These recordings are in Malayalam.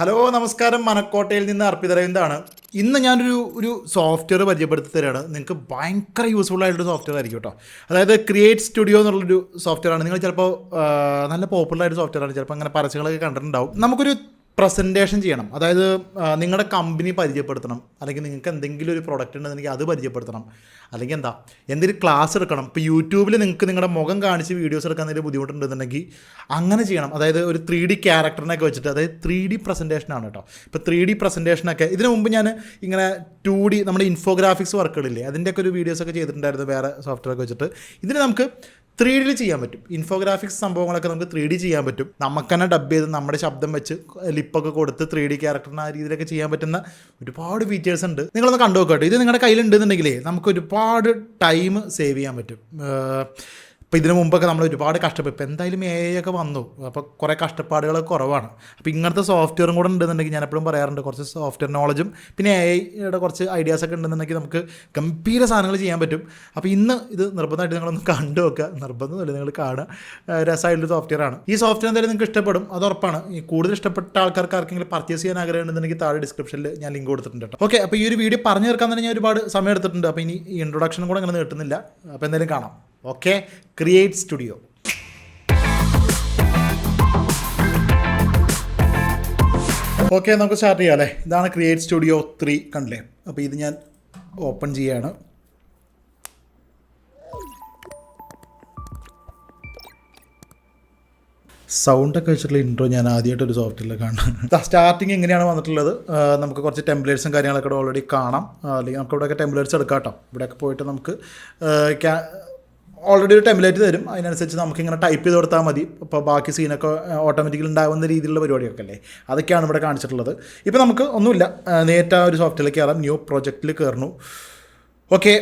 ഹലോ നമസ്കാരം. മനക്കോട്ടയിൽ നിന്ന് അർപ്പിത ഇന്ന് ഞാനൊരു ഒരു സോഫ്റ്റ്വെയർ പരിചയപ്പെടുത്തി തരാണ്. നിങ്ങൾക്ക് ഭയങ്കര യൂസ്ഫുൾ ആയിട്ടൊരു സോഫ്റ്റ്വെയർ ആയിരിക്കും കേട്ടോ. അതായത് ക്രിയേറ്റ് സ്റ്റുഡിയോ എന്നുള്ളൊരു സോഫ്റ്റ്വെയർ ആണ്. നിങ്ങൾ ചിലപ്പോൾ നല്ല പോപ്പുലർ ആയിട്ട് സോഫ്റ്റ്വെയർ ആണ്. ചിലപ്പോൾ അങ്ങനെ പരസ്യങ്ങളൊക്കെ കണ്ടിട്ടുണ്ടാവും. നമുക്കൊരു പ്രസന്റേഷൻ ചെയ്യണം. അതായത് നിങ്ങളുടെ കമ്പനി പരിചയപ്പെടുത്തണം. അല്ലെങ്കിൽ നിങ്ങൾക്ക് എന്തെങ്കിലും ഒരു പ്രൊഡക്റ്റ് ഉണ്ടെന്നുണ്ടെങ്കിൽ അത് പരിചയപ്പെടുത്തണം. അല്ലെങ്കിൽ എന്താ എന്തെങ്കിലും ക്ലാസ് എടുക്കണം. ഇപ്പോൾ യൂട്യൂബിൽ നിങ്ങൾക്ക് നിങ്ങളുടെ മുഖം കാണിച്ച് വീഡിയോസ് എടുക്കാൻ എന്തെങ്കിലും ബുദ്ധിമുട്ടുണ്ടെന്നുണ്ടെങ്കിൽ അങ്ങനെ ചെയ്യണം. അതായത് ഒരു ത്രീ ഡി ക്യാരക്ടറിനൊക്കെ വെച്ചിട്ട് അതായത് ത്രീ ഡി പ്രസന്റേഷനാണ് കേട്ടോ. ഇപ്പോൾ ത്രീ ഡി പ്രസന്റേഷനൊക്കെ ഇതിനു മുമ്പ് ഞാൻ ഇങ്ങനെ ടു ഡി നമ്മുടെ ഇൻഫോഗ്രാഫിക്സ് വർക്കുകളില്ലേ അതിന്റെയൊക്കെ ഒരു വീഡിയോസൊക്കെ ചെയ്തിട്ടുണ്ടായിരുന്നു വേറെ സോഫ്റ്റ്വെയർ ഒക്കെ വെച്ചിട്ട്. ഇതിന് നമുക്ക് ത്രീ ഡിയിൽ ചെയ്യാൻ പറ്റും. ഇൻഫോഗ്രാഫിക്സ് സംഭവങ്ങളൊക്കെ നമുക്ക് ത്രീ ഡി ചെയ്യാൻ പറ്റും. നമുക്ക് തന്നെ ഡബ് ചെയ്ത് നമ്മുടെ ശബ്ദം വെച്ച് ലിപ്പൊക്കെ കൊടുത്ത് ത്രീ ഡി ക്യാരക്ടറിന് ആ രീതിയിലൊക്കെ ചെയ്യാൻ പറ്റുന്ന ഒരുപാട് ഫീച്ചേഴ്സ് ഉണ്ട്. നിങ്ങളൊന്ന് കണ്ടു നോക്കട്ടെ ഇത് നിങ്ങളുടെ കയ്യിലുണ്ടെന്നുണ്ടെങ്കിലേ നമുക്ക് ഒരുപാട് ടൈം സേവ് ചെയ്യാൻ പറ്റും. ഇപ്പോൾ ഇതിനു മുമ്പൊക്കെ നമ്മൾ ഒരുപാട് കഷ്ടപ്പെട്ടു. ഇപ്പോൾ എന്തായാലും എ ഒക്കെ വന്നു. അപ്പോൾ കുറേ കഷ്ടപ്പാടുകളൊക്കെ കുറവാണ്. അപ്പോൾ ഇങ്ങനത്തെ സോഫ്റ്റ്വെയറും കൂടെ ഉണ്ടെന്നുണ്ടെങ്കിൽ ഞാൻ എപ്പോഴും പറയാറുണ്ട് കുറച്ച് സോഫ്റ്റ്വെയർ നോളജും പിന്നെ എ ഐയുടെ കുറച്ച് ഐഡിയാസ് ഒക്കെ ഉണ്ടെന്നുണ്ടെങ്കിൽ നമുക്ക് ഗംഭീര സാധനങ്ങൾ ചെയ്യാൻ പറ്റും. അപ്പോൾ ഇന്ന് ഇത് നിർബന്ധമായിട്ട് നിങ്ങളൊന്ന് കണ്ടു നോക്കുക. നിർബന്ധമല്ല നിങ്ങൾ കാണുക. രസമായിട്ടുള്ള സോഫ്റ്റ്വെയർ ആണ്. ഈ സോഫ്റ്റ്വെയർ എന്തായാലും നിങ്ങൾക്ക് ഇഷ്ടപ്പെടും. അത് ഉറപ്പാണ്. ഈ കൂടുതൽ ഇഷ്ടപ്പെട്ട ആൾക്കാർക്ക് ആർക്കെങ്കിലും പർച്ചേസ് ചെയ്യാൻ ആഗ്രഹം ഉണ്ടെന്നുണ്ടെങ്കിൽ താഴെ ഡിസ്ക്രിപ്ഷനിൽ ഞാൻ ലിങ്ക് കൊടുത്തിട്ടുണ്ട് കേട്ടോ. ഓക്കെ അപ്പോൾ ഈ ഒരു വീഡിയോ പറഞ്ഞു തീർക്കാൻ തന്നെ ഞാൻ ഒരുപാട് സമയം എടുത്തിട്ടുണ്ട്. അപ്പോൾ ഇനി ഇൻട്രൊഡക്ഷനും കൂടെ അങ്ങനെ നീട്ടുന്നില്ല. അപ്പോൾ എന്തായാലും കാണാം. ഓക്കെ ക്രിയേറ്റ് സ്റ്റുഡിയോ ഓക്കെ നമുക്ക് സ്റ്റാർട്ട് ചെയ്യാം അല്ലേ? ഇതാണ് ക്രിയേറ്റ് സ്റ്റുഡിയോ ത്രീ കണ്ടില്ലേ? അപ്പോൾ ഇത് ഞാൻ ഓപ്പൺ ചെയ്യാണ്. സൗണ്ടൊക്കെ വെച്ചിട്ടുള്ള ഇൻട്രോ ഞാൻ ആദ്യമായിട്ട് ഒരു സോഫ്റ്റ്വെയറിൽ കാണുന്നത് സ്റ്റാർട്ടിങ് എങ്ങനെയാണ് വന്നിട്ടുള്ളത്? നമുക്ക് കുറച്ച് ടെംപ്ലേറ്റ്സും കാര്യങ്ങളൊക്കെ ഓൾറെഡി കാണാം. അല്ലെങ്കിൽ നമുക്ക് ഇവിടെയൊക്കെ ടെംപ്ലേറ്റ്സ് എടുക്കാം കേട്ടോ. ഇവിടെയൊക്കെ പോയിട്ട് നമുക്ക് ഓൾറെഡി ഒരു ടെംപ്ലേറ്റ് തരും. അതിനനുസരിച്ച് നമുക്ക് ഇങ്ങനെ ടൈപ്പ് ചെയ്ത് കൊടുത്താൽ മതി. ഇപ്പോൾ ബാക്കി സീനൊക്കെ ഓട്ടോമാറ്റിക്കലി ഉണ്ടാകുന്ന രീതിയിലുള്ള പരിപാടിയൊക്കെ അല്ലേ? അതൊക്കെയാണ് ഇവിടെ കാണിച്ചിട്ടുള്ളത്. ഇപ്പോൾ നമുക്ക് ഒന്നുമില്ല. നേരിട്ട് ആ ഒരു സോഫ്റ്റ്വെയറിലേക്ക് കയറാം ന്യൂ പ്രോജക്റ്റിൽ കയറുന്നു ഓക്കെ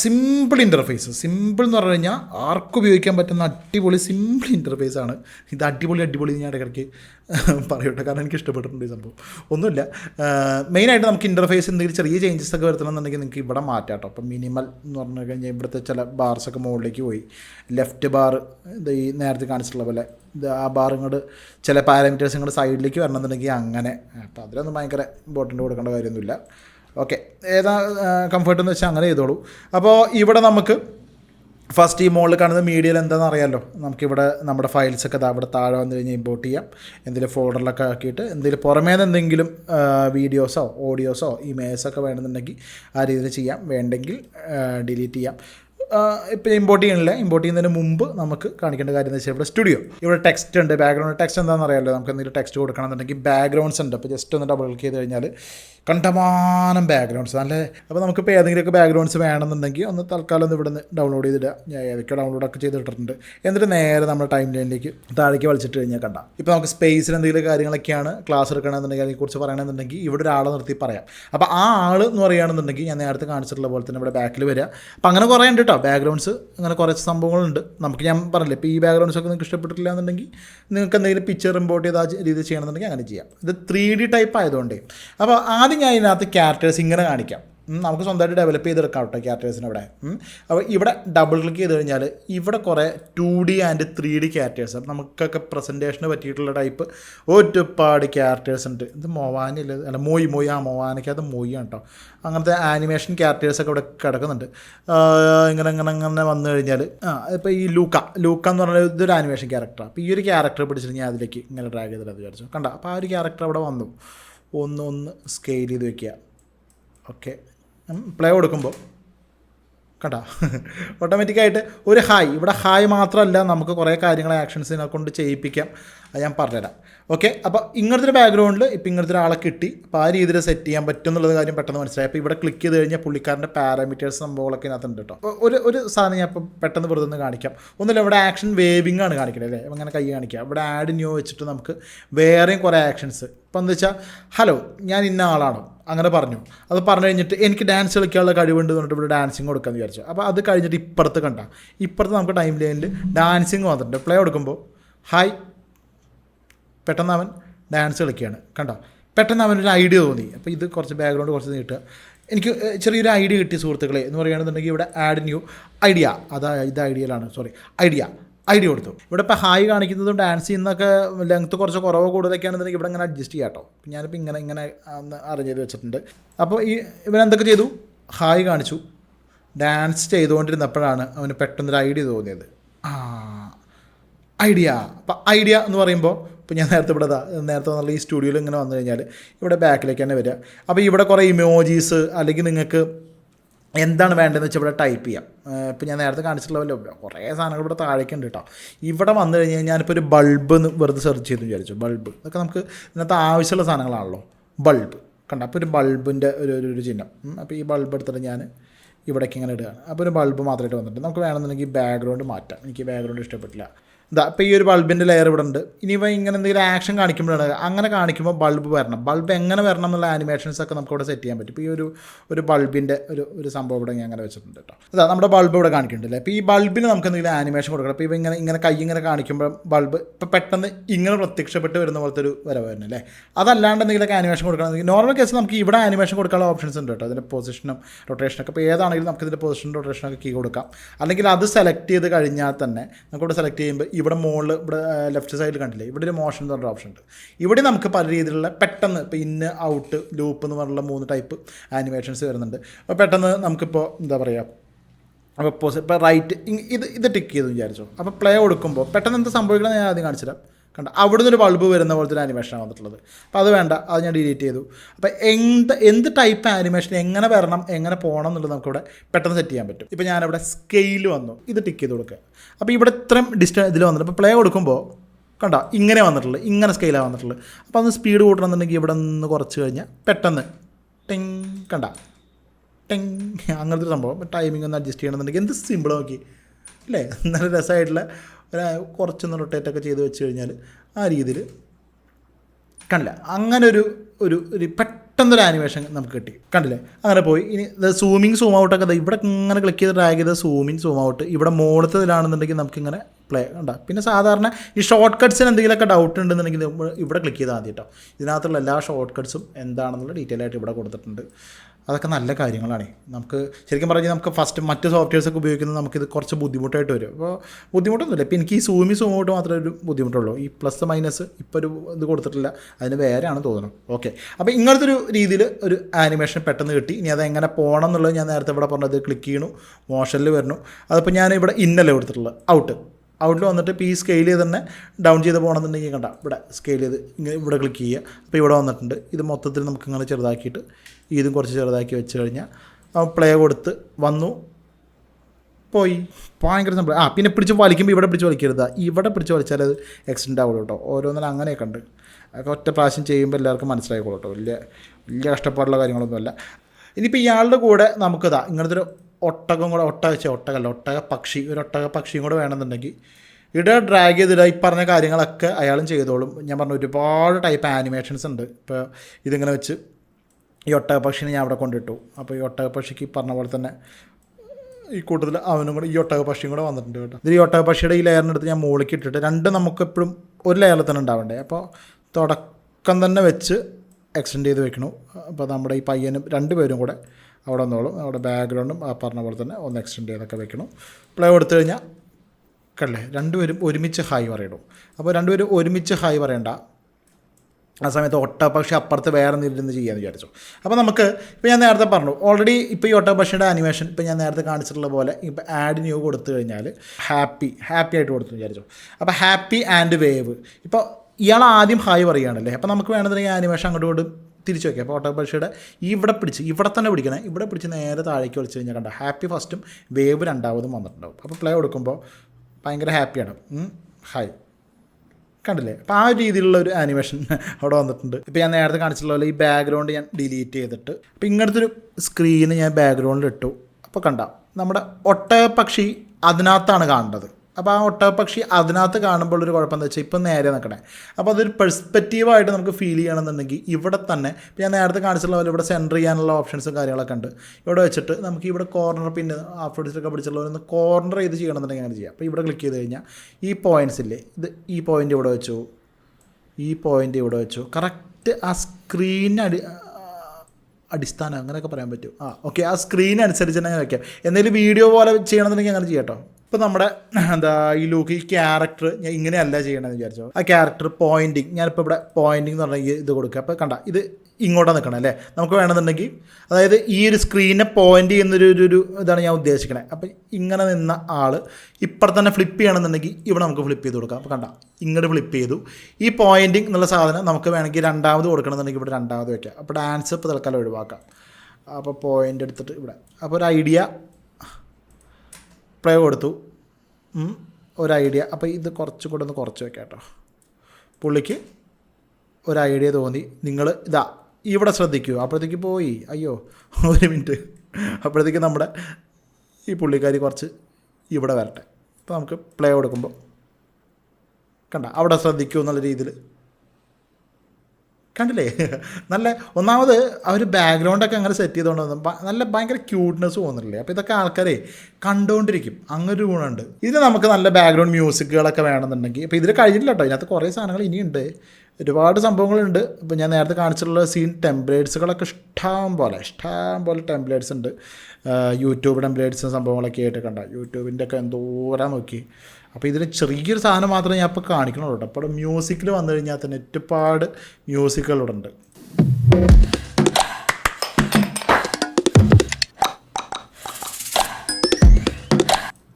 സിമ്പിൾ ഇന്റർഫേസ് സിമ്പിൾ എന്ന് പറഞ്ഞു കഴിഞ്ഞാൽ ആർക്കും ഉപയോഗിക്കാൻ പറ്റുന്ന അടിപൊളി സിമ്പിൾ ഇന്റർഫേസ് ആണ്. ഇത് അടിപൊളി അടിപൊളി ഞാൻ ഇടയ്ക്കിടയ്ക്ക് പറയട്ടെ. കാരണം എനിക്ക് ഇഷ്ടപ്പെട്ടിട്ടുണ്ട് ഈ സംഭവം. ഒന്നുമില്ല. മെയിനായിട്ട് നമുക്ക് ഇന്റർഫേസ് എന്തെങ്കിലും ചെറിയ ചേഞ്ചസ് ഒക്കെ വരുത്തണമെന്നുണ്ടെങ്കിൽ നിങ്ങൾക്ക് ഇവിടെ മാറ്റാം കേട്ടോ അപ്പം മിനിമൽ എന്ന് പറഞ്ഞു കഴിഞ്ഞാൽ ഇവിടുത്തെ ചില ബാർസൊക്കെ മുകളിലേക്ക് പോയി. ലെഫ്റ്റ് ബാർ ഇത് ഈ നേരത്തെ കാണിച്ചിട്ടുള്ള പോലെ ഇത് ആ ബാർ ഇങ്ങോട്ട് ചില പാരാമീറ്റേഴ്സ് ഇങ്ങോട്ട് സൈഡിലേക്ക് വരണമെന്നുണ്ടെങ്കിൽ അങ്ങനെ. അപ്പോൾ അതിലൊന്നും ഭയങ്കര ഇമ്പോർട്ടന്റ് കൊടുക്കേണ്ട കാര്യമൊന്നുമില്ല. ഓക്കെ ഏതാ കംഫർട്ട് എന്ന് വെച്ചാൽ അങ്ങനെ ചെയ്തോളൂ. അപ്പോൾ ഇവിടെ നമുക്ക് ഫസ്റ്റ് ഈ മോളിൽ കാണുന്നത് മീഡിയയിൽ എന്താണെന്ന് അറിയാമല്ലോ നമുക്കിവിടെ നമ്മുടെ ഫയൽസൊക്കെ അവിടെ താഴെ വന്നു കഴിഞ്ഞാൽ ഇമ്പോർട്ട് ചെയ്യാം. എന്തെങ്കിലും ഫോൾഡറിലൊക്കെ ആക്കിയിട്ട് എന്തെങ്കിലും പുറമേ നിന്ന് എന്തെങ്കിലും വീഡിയോസോ ഓഡിയോസോ ഇമേജസൊക്കെ വേണമെന്നുണ്ടെങ്കിൽ ആ രീതിയിൽ ചെയ്യാം. വേണ്ടെങ്കിൽ ഡിലീറ്റ് ചെയ്യാം. ഇപ്പോൾ ഇമ്പോർട്ട് ചെയ്യണില്ല. ഇമ്പോർട്ട് ചെയ്യുന്നതിന് മുമ്പ് നമുക്ക് കാണിക്കേണ്ട കാര്യം എന്ന് വെച്ചാൽ ഇവിടെ സ്റ്റുഡിയോ ഇവിടെ ടെക്സ്റ്റ് ഉണ്ട്. ബാക്ക്ഗ്രൗണ്ട് ടെക്സ്റ്റ് എന്താണെന്ന് അറിയാമല്ലോ നമുക്ക് എന്തെങ്കിലും ടെക്സ്റ്റ് കൊടുക്കണം എന്നുണ്ടെങ്കിൽ ബാക്ക്ഗ്രൗണ്ട്സ് ഉണ്ട്. അപ്പോൾ ജസ്റ്റ് ഒന്ന് ഡബിൾ ക്ലിക്ക് ചെയ്ത് കഴിഞ്ഞാൽ കണ്ടമാനം ബാക്ക്ഗ്രൗണ്ട്സ് നല്ല അപ്പോൾ നമുക്ക് നമുക്കിപ്പോൾ ഏതെങ്കിലുമൊക്കെ ബാക്ക്ഗ്രൗണ്ട്സ് വേണമെന്നുണ്ടെങ്കിൽ ഒന്ന് തൽക്കാലം ഒന്ന് ഇവിടുന്ന് ഡൗൺലോഡ് ചെയ്തിടുക. ഞാൻ ഏതൊക്കെ ഡൗൺലോഡൊക്കെ ചെയ്തിട്ടിട്ടുണ്ട്. എന്നിട്ട് നേരെ നമ്മുടെ ടൈം ലൈനിലേക്ക് താഴേക്ക് വലിച്ചിട്ട് കഴിഞ്ഞാൽ കണ്ടാം. ഇപ്പോൾ നമുക്ക് സ്പേസിൽ എന്തെങ്കിലും കാര്യങ്ങളൊക്കെയാണ് ക്ലാസ് എടുക്കണമെന്നുണ്ടെങ്കിൽ അതിനെക്കുറിച്ച് പറയണമെന്നുണ്ടെങ്കിൽ ഇവിടെ ഒരാളെ നിർത്തി പറയാം. അപ്പോൾ ആ ആൾ എന്ന് പറയുകയാണെന്നുണ്ടെങ്കിൽ ഞാൻ നേരത്തെ കാണിച്ചിട്ടുള്ള പോലെ തന്നെ ഇവിടെ ബാക്കിൽ വരിക. അപ്പോൾ അങ്ങനെ കുറേ ഉണ്ട് കേട്ടോ ബാക്ക്ഗ്രൗണ്ട്സ് അങ്ങനെ കുറച്ച് സംഭവങ്ങളുണ്ട്. നമുക്ക് ഞാൻ പറഞ്ഞില്ല ഇപ്പോൾ ഈ ബാക്ക്ഗ്രൗണ്ട്സ് ഒക്കെ നിങ്ങൾക്ക് ഇഷ്ടപ്പെട്ടില്ല എന്നുണ്ടെങ്കിൽ നിങ്ങൾക്ക് എന്തെങ്കിലും പിക്ചർ ഇമ്പോർട്ട് ചെയ്ത് ആ രീതിയിൽ ചെയ്യണമെന്നുണ്ടെങ്കിൽ അങ്ങനെ ചെയ്യാം. ഇത് ത്രീ ഡി ടൈപ്പ് ആയതുകൊണ്ടേ. അപ്പോൾ ആദ്യം ഞാൻ ഇതിനകത്ത് ക്യാരക്ടേഴ്സ് ഇങ്ങനെ കാണിക്കാം. നമുക്ക് സ്വന്തമായിട്ട് ഡെവലപ്പ് ചെയ്തെടുക്കാം കേട്ടോ ക്യാരക്ടേഴ്സിന് ഇവിടെ. അപ്പോൾ ഇവിടെ ഡബിൾ ക്ലിക്ക് ചെയ്ത് കഴിഞ്ഞാൽ ഇവിടെ കുറേ two D and three D characters നമുക്കൊക്കെ പ്രസന്റേഷന് പറ്റിയിട്ടുള്ള ടൈപ്പ് ഒരുപാട് ക്യാരക്ടേഴ്സ് ഉണ്ട്. ഇത് മൊവാനില്ല അല്ല മോയി മോയി. ആ മൊവാനയ്ക്കകത്ത് മോയിയാണ് കേട്ടോ. അങ്ങനത്തെ ആനിമേഷൻ ക്യാരക്ടേഴ്സൊക്കെ ഇവിടെ കിടക്കുന്നുണ്ട്. ഇങ്ങനെ ഇങ്ങനെ ഇങ്ങനെ വന്നു കഴിഞ്ഞാൽ ആ ഇപ്പോൾ ഈ ലൂക്ക. ലൂക്ക എന്ന് പറഞ്ഞാൽ ഇതൊരു ആനിമേഷൻ ക്യാരക്ടറാണ് അപ്പോൾ ഈ ഒരു ക്യാരക്ടർ പിടിച്ചിട്ട് ഞാൻ അതിലേക്ക് ഇങ്ങനെ ഡ്രാഗ് ചെയ്തിട്ട് വിചാരിച്ചു. കണ്ട? അപ്പോൾ ആ ഒരു ക്യാരക്ടർ അവിടെ വന്നു. ഒന്ന് ഒന്ന് സ്കെയിൽ ചെയ്ത് വെക്കുക. ഓക്കെ പ്ലേ കൊടുക്കുമ്പോൾ കണ്ടാ? ഓട്ടോമാറ്റിക്കായിട്ട് ഒരു ഹായ് ഇവിടെ ഹായ് മാത്രമല്ല നമുക്ക് കുറേ കാര്യങ്ങൾ ആക്ഷൻസിനെ കൊണ്ട് ചെയ്യിപ്പിക്കാം. അത് ഞാൻ പറഞ്ഞുതരാം. ഓക്കെ അപ്പോൾ ഇങ്ങനത്തെ ഒരു ബാക്ക്ഗ്രൗണ്ടിൽ ഇപ്പോൾ ഇങ്ങനത്തെ ഒരാളെ കിട്ടി. അപ്പോൾ ആ രീതിയിൽ സെറ്റ് ചെയ്യാൻ പറ്റും എന്നുള്ളത് കാര്യം പെട്ടെന്ന് മനസ്സിലായി. അപ്പോൾ ഇവിടെ ക്ലിക്ക് ചെയ്ത് കഴിഞ്ഞാൽ പുള്ളിക്കാരന്റെ പാരാമീറ്റേഴ്സ് സംഭവങ്ങളൊക്കെ ഇതിനകത്തുണ്ട് കേട്ടോ. ഒരു ഒരു സാധനം ഞാൻ ഇപ്പോൾ പെട്ടെന്ന് വെറുതെ ഒന്ന് കാണിക്കാം. ഒന്നുമില്ല ഇവിടെ ആക്ഷൻ വേവിംഗ് ആണ് കാണിക്കുന്നത് അല്ലേ? അങ്ങനെ കൈ കാണിക്കുക ഇവിടെ ആഡ് ന്യൂ വെച്ചിട്ട് നമുക്ക് വേറെയും കുറേ ആക്ഷൻസ് ഇപ്പം എന്താ വെച്ചാൽ ഹലോ ഞാൻ ഇന്ന ആളാണ്. അങ്ങനെ പറഞ്ഞു. അത് പറഞ്ഞു കഴിഞ്ഞിട്ട് എനിക്ക് ഡാൻസ് കളിക്കാനുള്ള കഴിവുണ്ട് എന്ന് പറഞ്ഞിട്ട് ഇവിടെ ഡാൻസിങ് കൊടുക്കാമെന്ന് വിചാരിച്ചു. അപ്പോൾ അത് കഴിഞ്ഞിട്ട് ഇപ്പുറത്ത് കണ്ട. ഇപ്പുറത്ത് നമുക്ക് ടൈം ലൈനിൽ ഡാൻസിങ് വന്നിട്ടുണ്ട്. പ്ലേ കൊടുക്കുമ്പോൾ ഹായ് പെട്ടെന്ന് അവൻ ഡാൻസ് കളിക്കുകയാണ്. കണ്ടോ? പെട്ടെന്ന് അവനൊരു ഐഡിയ തോന്നി. അപ്പോൾ ഇത് കുറച്ച് ബാക്ക്ഗ്രൗണ്ട് കുറച്ച് നീട്ടുക എനിക്ക് ചെറിയൊരു ഐഡിയ കിട്ടി സുഹൃത്തുക്കളെ എന്ന് പറയുകയാണെന്നുണ്ടെങ്കിൽ ഇവിടെ ആഡ് ന്യൂ ഐഡിയ അതാ ഇത് ഐഡിയയിലാണ് സോറി ഐഡിയ ഐഡിയ കൊടുത്തു. ഇവിടെ ഇപ്പോൾ ഹായ് കാണിക്കുന്നതും ഡാൻസ് ചെയ്യുന്നതൊക്കെ ലെങ്ത്ത് കുറച്ച് കുറവ് കൂടുതലൊക്കെ ആണെന്നുണ്ടെങ്കിൽ ഇവിടെ ഇങ്ങനെ അഡ്ജസ്റ്റ് ചെയ്യാം കേട്ടോ ഞാനിപ്പോൾ ഇങ്ങനെ ഇങ്ങനെ അറേഞ്ച് ചെയ്ത് വെച്ചിട്ടുണ്ട്. അപ്പോൾ ഈ ഇവനെന്തൊക്കെ ചെയ്തു? ഹായ് കാണിച്ചു. ഡാൻസ് ചെയ്തുകൊണ്ടിരുന്നപ്പോഴാണ് അവന് പെട്ടെന്നൊരു ഐഡിയ തോന്നിയത്. ആ ഐഡിയ അപ്പം ഐഡിയ എന്ന് പറയുമ്പോൾ ഇപ്പോൾ ഞാൻ നേരത്തെ ഇവിടെ നേരത്തെ വന്നുള്ള ഈ സ്റ്റുഡിയോയിൽ ഇങ്ങനെ വന്നു കഴിഞ്ഞാൽ ഇവിടെ ബാക്കിലേക്ക് തന്നെ വരിക. അപ്പോൾ ഇവിടെ കുറേ ഇമോജീസ് അല്ലെങ്കിൽ നിങ്ങൾക്ക് എന്താണ് വേണ്ടതെന്ന് വെച്ചാൽ ഇവിടെ ടൈപ്പ് ചെയ്യാം. ഇപ്പോൾ ഞാൻ നേരത്തെ കാണിച്ചിട്ടുള്ള കുറേ സാധനങ്ങൾ ഇവിടെ താഴേക്ക് ഉണ്ട് കേട്ടോ ഇവിടെ വന്നു കഴിഞ്ഞ് കഴിഞ്ഞാൽ ഞാനിപ്പോൾ ഒരു ബൾബ് എന്ന് വെറുതെ സെർച്ച് ചെയ്തു വിചാരിച്ചു. ബൾബ് ഇതൊക്കെ നമുക്ക് ഇന്നത്തെ ആവശ്യമുള്ള സാധനങ്ങളാണല്ലോ. ബൾബ് കണ്ട? അപ്പോൾ ഒരു ബൾബിന്റെ ഒരു ഒരു- ചിഹ്നം. അപ്പോൾ ഈ ബൾബ് എടുത്തിട്ട് ഞാൻ ഇവിടേക്ക് ഇങ്ങനെ ഇടുകയാണ്. അപ്പോൾ ഒരു ബൾബ് മാത്രമായിട്ട് വന്നിട്ട് നമുക്ക് വേണമെന്നുണ്ടെങ്കിൽ ബാക്ക്ഗ്രൗണ്ട് മാറ്റാം. എനിക്ക് ബാക്ക്ഗ്രൗണ്ട് ഇഷ്ടപ്പെട്ടില്ല. ഇതാ ഇപ്പോൾ ഈ ഒരു ബൾബിന്റെ ലെയർ ഇവിടെ ഉണ്ട്. ഇനി ഇവ ഇങ്ങനെ എന്തെങ്കിലും ആക്ഷൻ കാണിക്കുമ്പോഴാണ് അങ്ങനെ കാണിക്കുമ്പോൾ ബൾബ് വരണം. ബൾബ് എങ്ങനെ വരണം എന്നുള്ള ആനിമേഷൻസ് ഒക്കെ നമുക്ക് ഇവിടെ സെറ്റ് ചെയ്യാൻ പറ്റും. ഇപ്പോൾ ഈ ഒരു ഒരു ബൾബിന്റെ ഒരു ഒരു സംഭവം ഇവിടെ ഞാൻ അങ്ങനെ വെച്ചിട്ടുണ്ട് കേട്ടോ. അതാ നമ്മുടെ ബൾബ് ഇവിടെ കാണിക്കുന്നുണ്ടല്ലേ? അപ്പോൾ ഈ ബൾബിന് നമുക്ക് എന്തെങ്കിലും ആനിമേഷൻ കൊടുക്കണം. അപ്പോൾ ഇവ ഇങ്ങനെ ഇങ്ങനെ കൈ ഇങ്ങനെ കാണിക്കുമ്പോൾ ബൾബ് ഇപ്പോൾ പെട്ടെന്ന് ഇങ്ങനെ പ്രത്യക്ഷപ്പെട്ട് വരുന്ന പോലത്തെ ഒരു വരവ് വരുന്നത് അല്ലേ? അതല്ലാണ്ട് എന്തെങ്കിലുമൊക്കെ ആനിമേഷൻ കൊടുക്കണമെങ്കിൽ നോർമൽ കേസ് നമുക്ക് ഇവിടെ ആനിമേഷൻ കൊടുക്കാനുള്ള ഓപ്ഷൻസ് ഉണ്ട് കേട്ടോ. അതിന്റെ പൊസിഷനും റൊട്ടേഷനൊക്കെ ഇപ്പോൾ ഏതാണെങ്കിലും നമുക്ക് ഇതിന്റെ പൊസിഷനും റൊട്ടേഷനൊക്കെ കീ കൊടുക്കാം. അല്ലെങ്കിൽ അത് സെലക്ട് ചെയ്ത് കഴിഞ്ഞാൽ തന്നെ നമുക്കിവിടെ സെലക്ട് ചെയ്യുമ്പോൾ ഇവിടെ മുകളിൽ ഇവിടെ ലെഫ്റ്റ് സൈഡിൽ കണ്ടില്ലേ? ഇവിടെ ഒരു മോഷൻ എന്ന് പറഞ്ഞ ഓപ്ഷൻ ഉണ്ട്. ഇവിടെ നമുക്ക് പല രീതിയിലുള്ള പെട്ടെന്ന് ഇപ്പോൾ ഇന്ന് ഔട്ട് ലൂപ്പ് എന്ന് പറഞ്ഞുള്ള മൂന്ന് ടൈപ്പ് ആനിമേഷൻസ് വരുന്നുണ്ട്. അപ്പോൾ പെട്ടെന്ന് നമുക്കിപ്പോൾ എന്താ പറയുക അപ്പോൾ പോസ് ഇപ്പോൾ റൈറ്റ് ഇത് ഇത് ടിക്ക് ചെയ്തു വിചാരിച്ചു. അപ്പോൾ പ്ലേ കൊടുക്കുമ്പോൾ പെട്ടെന്ന് എന്ത് സംഭവിക്കണം ഞാൻ ആദ്യം കാണിച്ചുതരാം. കണ്ട? അവിടുന്ന് ഒരു ബൾബ് വരുന്ന പോലത്തെ ഒരു ആനിമേഷനാണ് വന്നിട്ടുള്ളത്. അപ്പോൾ അത് വേണ്ട അത് ഞാൻ ഡിലീറ്റ് ചെയ്തു. അപ്പോൾ എന്ത് എന്ത് ടൈപ്പ് ആനിമേഷൻ എങ്ങനെ വരണം എങ്ങനെ പോകണം എന്നുള്ളത് നമുക്കിവിടെ പെട്ടെന്ന് സെറ്റ് ചെയ്യാൻ പറ്റും. ഇപ്പോൾ ഞാനിവിടെ സ്കെയിൽ വന്നു. ഇത് ടിക്ക് ചെയ്ത് കൊടുക്കുക. അപ്പോൾ ഇവിടെ ഇത്രയും ഡിസ്റ്റൻസ് ഇതിൽ വന്നിട്ടുണ്ട് ഇപ്പോൾ പ്ലേ കൊടുക്കുമ്പോൾ കണ്ട ഇങ്ങനെ വന്നിട്ടുള്ളൂ ഇങ്ങനെ സ്കെയിലാണ് വന്നിട്ടുള്ളൂ അപ്പോൾ അന്ന് സ്പീഡ് കൂട്ടണമെന്നുണ്ടെങ്കിൽ ഇവിടെ നിന്ന് കുറച്ച് കഴിഞ്ഞാൽ പെട്ടെന്ന് ടെങ് കണ്ട ടെങ് അങ്ങനത്തെ ഒരു സംഭവം. ടൈമിംഗ് ഒന്ന് അഡ്ജസ്റ്റ് ചെയ്യണമെന്നുണ്ടെങ്കിൽ എന്ത് സിമ്പിൾ നോക്കി അല്ലേ? നല്ല രസമായിട്ടുള്ള ഒരു കുറച്ചൊന്ന് റൊട്ടേറ്റ് ഒക്കെ ചെയ്ത് വെച്ച് കഴിഞ്ഞാൽ ആ രീതിയിൽ കണ്ടില്ല. അങ്ങനെ ഒരു ഒരു പെട്ടെന്നൊരു ആനിമേഷൻ നമുക്ക് കിട്ടി. കണ്ടില്ലേ? അങ്ങനെ പോയി. ഇനി സൂമിങ് സൂം ഔട്ടൊക്കെ ഇവിടെ ഇങ്ങനെ ക്ലിക്ക് ചെയ്ത് ഡ്രാഗ് ചെയ്ത് സൂമിങ് സൂം ഔട്ട് ഇവിടെ മുകളിലത്തിലാണെന്നുണ്ടെങ്കിൽ നമുക്കിങ്ങനെ പ്ലേ ഉണ്ടാ പിന്നെ സാധാരണ ഈ ഷോർട്ട് കട്ട്സിന് എന്തെങ്കിലുമൊക്കെ ഡൗട്ട് ഉണ്ടെന്നുണ്ടെങ്കിൽ ഇവിടെ ക്ലിക്ക് ചെയ്താൽ മതി കേട്ടോ. ഇതിനകത്തുള്ള എല്ലാ ഷോർട്ട് കട്ട്സും എന്താണെന്നുള്ള ഡീറ്റെയിൽ ആയിട്ട് ഇവിടെ കൊടുത്തിട്ടുണ്ട്. അതൊക്കെ നല്ല കാര്യങ്ങളാണ്. നമുക്ക് ശരിക്കും പറഞ്ഞാൽ നമുക്ക് ഫസ്റ്റ് മറ്റ് സോഫ്റ്റ്വെയർസ് ഒക്കെ ഉപയോഗിക്കുന്നത് നമുക്കിത് കുറച്ച് ബുദ്ധിമുട്ടായിട്ട് വരും. അപ്പോൾ ബുദ്ധിമുട്ടൊന്നുമില്ല. ഇപ്പം എനിക്ക് ഈ സൂമി സൂമോട്ട് മാത്രമേ ഒരു ബുദ്ധിമുട്ടുള്ളൂ. ഈ പ്ലസ് മൈനസ് ഇപ്പോൾ ഒരു ഇത് കൊടുത്തിട്ടില്ല. അതിന് വേറെയാണ് തോന്നുന്നു. ഓക്കെ അപ്പോൾ ഇങ്ങനത്തെ ഒരു രീതിയിൽ ഒരു ആനിമേഷൻ പെട്ടെന്ന് കിട്ടി. ഇനി അത് എങ്ങനെ പോകണം എന്നുള്ളത് ഞാൻ നേരത്തെ ഇവിടെ പറഞ്ഞത് ക്ലിക്ക് ചെയ്യണു മോഷനിൽ വരണു. അതിപ്പോൾ ഞാൻ ഇവിടെ ഇന്നലെ കൊടുത്തിട്ടുള്ളത്. ഔട്ട് ഔട്ടിൽ വന്നിട്ട് ഇപ്പോൾ ഈ സ്കെയിൽ ചെയ്ത് തന്നെ ഡൗൺ ചെയ്ത് പോകണമെന്നുണ്ടെങ്കിൽ കണ്ട. ഇവിടെ സ്കെയിൽ ചെയ്ത് ഇങ്ങനെ ഇവിടെ ക്ലിക്ക് ചെയ്യുക. അപ്പോൾ ഇവിടെ വന്നിട്ടുണ്ട്. ഇത് മൊത്തത്തിൽ നമുക്ക് ഇങ്ങനെ ചെറുതാക്കിയിട്ട് ഇതും കുറച്ച് ചെറുതാക്കി വെച്ച് കഴിഞ്ഞാൽ പ്ലേ കൊടുത്ത് വന്നു. പോയി. ഭയങ്കര സംഭവം ആ പിന്നെ പിടിച്ച് വലിക്കുമ്പോൾ ഇവിടെ പിടിച്ച് വലിക്കരുത്. ഇവിടെ പിടിച്ച് വലിച്ചാൽ അത് എക്സിഡന്റ് ആവുള്ളൂ കേട്ടോ. ഓരോന്നിനും അങ്ങനെയൊക്കെ ഉണ്ട്. അതൊക്കെ ഒറ്റ പ്രാവശ്യം ചെയ്യുമ്പോൾ എല്ലാവർക്കും മനസ്സിലായിക്കോളൂ കേട്ടോ. വലിയ വലിയ കഷ്ടപ്പാടുള്ള കാര്യങ്ങളൊന്നുമല്ല. ഇനിയിപ്പോൾ ഇയാളുടെ കൂടെ നമുക്കിതാ ഇങ്ങനത്തെ ഒരു ഒട്ടകം കൂടെ ഒട്ടക വെച്ചാൽ ഒട്ടകല്ല ഒട്ടക പക്ഷി ഒരു ഒട്ടക പക്ഷിയും കൂടെ വേണമെന്നുണ്ടെങ്കിൽ ഇവിടെ ഡ്രാഗ് ചെയ്തിടുക ഈ പറഞ്ഞ കാര്യങ്ങളൊക്കെ അയാളും ചെയ്തോളും. ഞാൻ പറഞ്ഞ ഒരുപാട് ടൈപ്പ് ആനിമേഷൻസ് ഉണ്ട്. ഇപ്പോൾ ഇതിങ്ങനെ വെച്ച് ഈ ഒട്ടക പക്ഷിനെ ഞാൻ അവിടെ കൊണ്ടിട്ടു. അപ്പോൾ ഈ ഒട്ടക പക്ഷിക്ക് പറഞ്ഞ പോലെ തന്നെ ഈ കൂട്ടത്തിൽ അവനും കൂടെ ഈ ഒട്ടക പക്ഷിയും കൂടെ വന്നിട്ടുണ്ട് കേട്ടോ. ഇതിൽ ഈ ഒട്ടക പക്ഷിയുടെ ഈ ലെയറിനെടുത്ത് ഞാൻ മുകളിലേക്ക് ഇട്ടിട്ട് രണ്ട് നമുക്ക് എപ്പോഴും ഒരു ലെയറിൽ തന്നെ ഉണ്ടാവണ്ടേ? അപ്പോൾ തുടക്കം തന്നെ വെച്ച് എക്സ്റ്റെൻഡ് ചെയ്ത് വെക്കണു. അപ്പോൾ നമ്മുടെ ഈ പയ്യനും രണ്ട് പേരും കൂടെ അവിടെ വന്നോളും. അവിടെ ബാക്ക്ഗ്രൗണ്ടും ആ പറഞ്ഞ പോലെ തന്നെ ഒന്ന് എക്സ്റ്റെൻഡ് ചെയ്തൊക്കെ വെക്കണം. പ്ലേ കൊടുത്തു കഴിഞ്ഞാൽ കണ്ടല്ലേ? രണ്ടുപേരും ഒരുമിച്ച് ഹായ് പറയണം. അപ്പോൾ രണ്ടുപേരും ഒരുമിച്ച് ഹായ് പറയണ്ട. ആ സമയത്ത് ഒട്ടപക്ഷി അപ്പുറത്ത് വേറെ നിരുന്ന് ചെയ്യാമെന്ന് വിചാരിച്ചു. അപ്പോൾ നമുക്ക് ഇപ്പോൾ ഞാൻ നേരത്തെ പറഞ്ഞു ഓൾറെഡി ഇപ്പോൾ ഈ ഒട്ടപക്ഷിയുടെ അനിമേഷൻ ഇപ്പോൾ ഞാൻ നേരത്തെ കാണിച്ചിട്ടുള്ള പോലെ ഇപ്പോൾ ആഡ് ന്യൂ കൊടുത്തു കഴിഞ്ഞാൽ ഹാപ്പി ഹാപ്പി ആയിട്ട് കൊടുത്തു വിചാരിച്ചു. അപ്പോൾ ഹാപ്പി ആൻഡ് വേവ് ഇപ്പോൾ ഇയാൾ ആദ്യം ഹായ് പറയുകയാണല്ലേ? അപ്പോൾ നമുക്ക് വേണമെന്നുണ്ടെങ്കിൽ ആനിമേഷൻ അങ്ങോട്ട് കൊണ്ട് തിരിച്ചു വയ്ക്കാം അപ്പോൾ ഓട്ടോപക്ഷയുടെ ഇവിടെ പിടിച്ച് ഇവിടെ തന്നെ പിടിക്കണേ ഇവിടെ പിടിച്ച് നേരെ താഴേക്ക് വലിച്ചു കഴിഞ്ഞാൽ കണ്ട ഹാപ്പി ഫസ്റ്റും വേവ് രണ്ടാമതും വന്നിട്ടുണ്ടാവും. അപ്പോൾ പ്ലേ കൊടുക്കുമ്പോൾ ഭയങ്കര ഹാപ്പിയാണ് ഹായ് കണ്ടില്ലേ? അപ്പോൾ ആ ഒരു രീതിയിലുള്ള ഒരു ആനിമേഷൻ അവിടെ വന്നിട്ടുണ്ട്. ഇപ്പോൾ ഞാൻ നേരത്തെ കാണിച്ചിട്ടുള്ള പോലെ ഈ ബാക്ക്ഗ്രൗണ്ട് ഞാൻ ഡിലീറ്റ് ചെയ്തിട്ട്. അപ്പോൾ ഇങ്ങനത്തെ ഒരു സ്ക്രീന് ഞാൻ ബാക്ക്ഗ്രൗണ്ടിൽ ഇട്ടു. അപ്പോൾ കണ്ട നമ്മുടെ ഒട്ടകപ്പക്ഷി അതിനകത്താണ് കാണേണ്ടത്. അപ്പോൾ ആ ഒട്ടകപ്പക്ഷി അതിനകത്ത് കാണുമ്പോൾ ഒരു കുഴപ്പം എന്താ വെച്ചാൽ ഇപ്പം നേരെ നിൽക്കണേ അപ്പോൾ അതൊരു പെർസ്പെക്റ്റീവായിട്ട് നമുക്ക് ഫീൽ ചെയ്യണമെന്നുണ്ടെങ്കിൽ ഇവിടെ തന്നെ ഞാൻ നേരത്തെ കാണിച്ചിട്ടുള്ള പോലെ ഇവിടെ സെന്റർ ചെയ്യാനുള്ള ഓപ്ഷൻസും കാര്യങ്ങളൊക്കെ ഉണ്ട്. ഇവിടെ വെച്ചിട്ട് നമുക്ക് ഇവിടെ കോർണർ പിന്നെ ആ പിടിച്ചുള്ള പിടിച്ചുള്ളവരൊന്ന് കോർണർ ചെയ്ത് ചെയ്യണമെന്നുണ്ടെങ്കിൽ അങ്ങനെ ചെയ്യാം. അപ്പോൾ ഇവിടെ ക്ലിക്ക് ചെയ്ത് കഴിഞ്ഞാൽ ഈ പോയിന്റ്സ് ഇല്ലേ ഇത് ഈ പോയിന്റ് ഇവിടെ വെച്ചു ഈ പോയിന്റ് ഇവിടെ വെച്ചു. കറക്റ്റ് ആ സ്ക്രീനിന് അടി അടിസ്ഥാനം അങ്ങനെയൊക്കെ പറയാൻ പറ്റും. ആ ഓക്കെ ആ സ്ക്രീൻ അനുസരിച്ച് തന്നെ വയ്ക്കാം. എന്തെങ്കിലും വീഡിയോ പോലെ ചെയ്യണമെന്നുണ്ടെങ്കിൽ അങ്ങനെ ചെയ്യാം കേട്ടോ ഇപ്പോൾ നമ്മുടെ എന്താ ഈ ലൂക്ക് ഈ ക്യാരക്ടർ ഞാൻ ഇങ്ങനെയല്ല ചെയ്യണമെന്ന് വിചാരിച്ചോ. ആ ക്യാരക്ടർ പോയിന്റിങ് ഞാനിപ്പോൾ ഇവിടെ പോയിന്റിങ് എന്ന് പറഞ്ഞാൽ ഇത് കൊടുക്കുക. അപ്പോൾ കണ്ട ഇത് ഇങ്ങോട്ടാണ് നിൽക്കണം അല്ലേ? നമുക്ക് വേണമെന്നുണ്ടെങ്കിൽ അതായത് ഈ ഒരു സ്ക്രീനെ പോയിന്റ് ചെയ്യുന്നൊരു ഒരു ഒരു ഇതാണ് ഞാൻ ഉദ്ദേശിക്കണേ. അപ്പം ഇങ്ങനെ നിന്ന ആൾ ഇപ്പുറത്ത് തന്നെ ഫ്ലിപ്പ് ചെയ്യണമെന്നുണ്ടെങ്കിൽ ഇവിടെ നമുക്ക് ഫ്ലിപ്പ് ചെയ്ത് കൊടുക്കാം. അപ്പോൾ കണ്ട ഇങ്ങോട്ട് ഫ്ലിപ്പ് ചെയ്തു. ഈ പോയിന്റിങ് എന്നുള്ള സാധനം നമുക്ക് വേണമെങ്കിൽ രണ്ടാമത് കൊടുക്കണമെന്നുണ്ടെങ്കിൽ ഇവിടെ രണ്ടാമത് വയ്ക്കാം അപ്പോൾ ഡാൻസ് ഇപ്പോൾ തൽക്കാലം ഒഴിവാക്കാം. അപ്പോൾ പോയിന്റ് എടുത്തിട്ട് ഇവിടെ. അപ്പോൾ ഒരു ഐഡിയ പ്ലേ കൊടുത്തു ഒരു ഐഡിയ. അപ്പോൾ ഇത് കുറച്ചും കൂടെ ഒന്ന് കുറച്ച് വെക്കാം കേട്ടോ. പുള്ളിക്ക് ഒരു ഐഡിയ തോന്നി. നിങ്ങൾ ഇതാ ഇവിടെ ശ്രദ്ധിക്കൂ. അപ്പോഴത്തേക്ക് പോയി. അയ്യോ ഒരു മിനിറ്റ്. അപ്പോഴത്തേക്ക് നമ്മുടെ ഈ പുള്ളിക്കാരി കുറച്ച് ഇവിടെ വരട്ടെ. അപ്പോൾ നമുക്ക് പ്ലേ കൊടുക്കുമ്പോൾ കണ്ട അവിടെ ശ്രദ്ധിക്കൂ എന്നുള്ള രീതിയിൽ കണ്ടില്ലേ? നല്ല ഒന്നാമത് അവർ ബാക്ക്ഗ്രൗണ്ടൊക്കെ അങ്ങനെ സെറ്റ് ചെയ്തുകൊണ്ടുവന്നു നല്ല ഭയങ്കര ക്യൂട്ട്നെസ് തോന്നുന്നില്ലേ? അപ്പോൾ ഇതൊക്കെ ആൾക്കാരെ കണ്ടുകൊണ്ടിരിക്കും അങ്ങനെ ഒരു ഗുണമുണ്ട്. ഇതിന് നമുക്ക് നല്ല ബാക്ക്ഗ്രൗണ്ട് മ്യൂസിക്കുകളൊക്കെ വേണമെന്നുണ്ടെങ്കിൽ. ഇപ്പോൾ ഇതിൽ കഴിഞ്ഞില്ല കേട്ടോ ഇതിനകത്ത് കുറേ സാധനങ്ങൾ ഇനിയുണ്ട്. ഒരുപാട് സംഭവങ്ങളുണ്ട്. ഇപ്പോൾ ഞാൻ നേരത്തെ കാണിച്ചിട്ടുള്ള സീൻ ടെംപ്ലേറ്റ്സുകളൊക്കെ ഇഷ്ടം പോലെ ഇഷ്ടം പോലെ ടെംപ്ലേറ്റ്സ് ഉണ്ട്. യൂട്യൂബ് ടെംപ്ലേറ്റ്സും സംഭവങ്ങളൊക്കെ ആയിട്ട് കണ്ട യൂട്യൂബിന്റെ ഒക്കെ എന്തോരാ നോക്കി. അപ്പോൾ ഇതിന് ചെറിയൊരു സാധനം മാത്രമേ ഞാൻ ഇപ്പോൾ കാണിക്കണുള്ളൂ അപ്പോൾ മ്യൂസിക്കിൽ വന്നു കഴിഞ്ഞാൽ തന്നെ ഒരുപാട് മ്യൂസിക്കുകളിവിടെ ഉണ്ട്.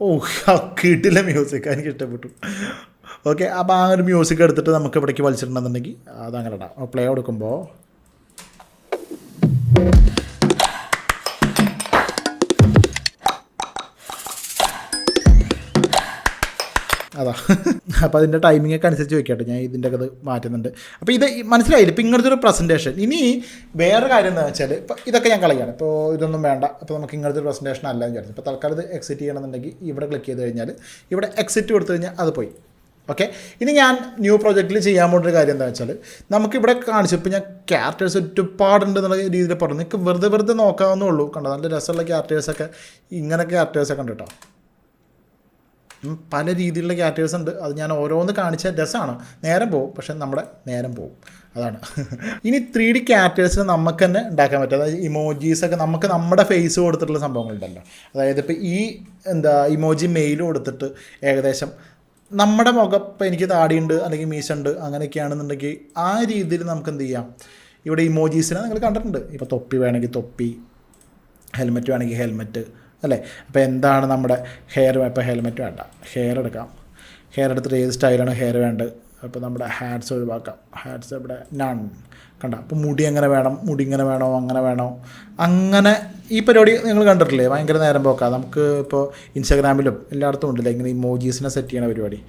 ഓ കിട്ടില്ല മ്യൂസിക് എനിക്ക് ഇഷ്ടപ്പെട്ടു. ഓക്കെ അപ്പോൾ ആ ഒരു മ്യൂസിക് എടുത്തിട്ട് നമുക്ക് ഇവിടേക്ക് വലിച്ചിട്ടുണ്ടെന്നുണ്ടെങ്കിൽ അതങ്ങനെ ഇടാം. പ്ലേ കൊടുക്കുമ്പോൾ അതാ. അപ്പോൾ അതിന്റെ ടൈമിംഗ് ഒക്കെ അനുസരിച്ച് വെക്കട്ടെ. ഞാൻ ഇതിന്റെ ഇത് മാറ്റുന്നുണ്ട്. അപ്പോൾ ഇത് മനസ്സിലായില്ല? ഇപ്പോൾ ഇങ്ങനത്തെ ഒരു പ്രസന്റേഷൻ ഇനി വേറെ കാര്യം എന്താ വെച്ചാൽ ഇപ്പോൾ ഇതൊക്കെ ഞാൻ കളയാണ്. ഇപ്പോൾ ഇതൊന്നും വേണ്ട. അപ്പോൾ നമുക്ക് ഇങ്ങനത്തെ ഒരു പ്രസന്റേഷൻ അല്ല എന്ന് വിചാരിച്ചു. ഇപ്പോൾ തൽക്കാലം ഇത് എക്സിറ്റ് ചെയ്യണമെന്നുണ്ടെങ്കിൽ ഇവിടെ ക്ലിക്ക് ചെയ്ത് കഴിഞ്ഞാൽ ഇവിടെ എക്സിറ്റ് കൊടുത്തു കഴിഞ്ഞാൽ അത് പോയി. ഓക്കെ? ഇനി ഞാൻ ന്യൂ പ്രോജക്റ്റിൽ ചെയ്യാൻ പോകുന്ന ഒരു കാര്യം എന്താ വെച്ചാൽ നമുക്കിവിടെ കാണിച്ചു ഇപ്പോൾ ഞാൻ ക്യാരക്ടേഴ്സ് ഒരുപാടുണ്ട് എന്നുള്ള രീതിയിൽ പറഞ്ഞു. നിങ്ങൾക്ക് വെറുതെ വെറുതെ നോക്കാവുന്നേ ഉള്ളൂ. കണ്ടോ? നല്ല രസമുള്ള ക്യാരക്ടേഴ്സൊക്കെ ഇങ്ങനെ ക്യാരക്ടേഴ്സൊക്കെ ഉണ്ട് കേട്ടോ പല രീതിയിലുള്ള ക്യാരക്ടേഴ്സ് ഉണ്ട്. അത് ഞാൻ ഓരോന്ന് കാണിച്ച രസമാണ് നേരം പോകും. പക്ഷെ നമ്മുടെ നേരം പോകും. അതാണ്. ഇനി ത്രീ ഡി ക്യാരക്ടേഴ്സിന് നമുക്ക് തന്നെ ഉണ്ടാക്കാൻ പറ്റും. അതായത് ഇമോജീസൊക്കെ നമുക്ക് നമ്മുടെ ഫേസ് കൊടുത്തിട്ടുള്ള സംഭവങ്ങളുണ്ടല്ലോ. അതായത് ഇപ്പോൾ ഈ എന്താ ഇമോജി മെയിൽ കൊടുത്തിട്ട് ഏകദേശം നമ്മുടെ മുഖം ഇപ്പം എനിക്ക് താടിയുണ്ട് അല്ലെങ്കിൽ മീശുണ്ട് അങ്ങനെയൊക്കെയാണെന്നുണ്ടെങ്കിൽ ആ രീതിയിൽ നമുക്ക് എന്ത് ചെയ്യാം? ഇവിടെ ഇമോജീസിനെ നിങ്ങൾ കണ്ടിട്ടുണ്ട്. ഇപ്പോൾ തൊപ്പി വേണമെങ്കിൽ തൊപ്പി ഹെൽമെറ്റ് വേണമെങ്കിൽ ഹെൽമെറ്റ് അല്ലേ? അപ്പോൾ എന്താണ് നമ്മുടെ ഹെയർ ഇപ്പോൾ ഹെൽമെറ്റ് വേണ്ട. ഹെയർ എടുക്കാം. ഹെയർ എടുത്തിട്ട് ഏത് സ്റ്റൈലാണ് ഹെയർ വേണ്ടത്? അപ്പോൾ നമ്മുടെ ഹാറ്റ്സ് ഒഴിവാക്കാം. ഹാറ്റ്സ് ഇവിടെ നൺ കണ്ട? അപ്പോൾ മുടി എങ്ങനെ വേണം? മുടി ഇങ്ങനെ വേണോ? അങ്ങനെ വേണോ? അങ്ങനെ ഈ പരിപാടി നിങ്ങൾ കണ്ടിട്ടില്ലേ? ഭയങ്കര നേരം പോക്കാം. നമുക്ക് ഇപ്പോൾ ഇൻസ്റ്റാഗ്രാമിലും എല്ലായിടത്തും ഉണ്ടല്ലേ? ഇങ്ങനെ ഇമോജീസിനെ സെറ്റ് ചെയ്യണ പരിപാടി.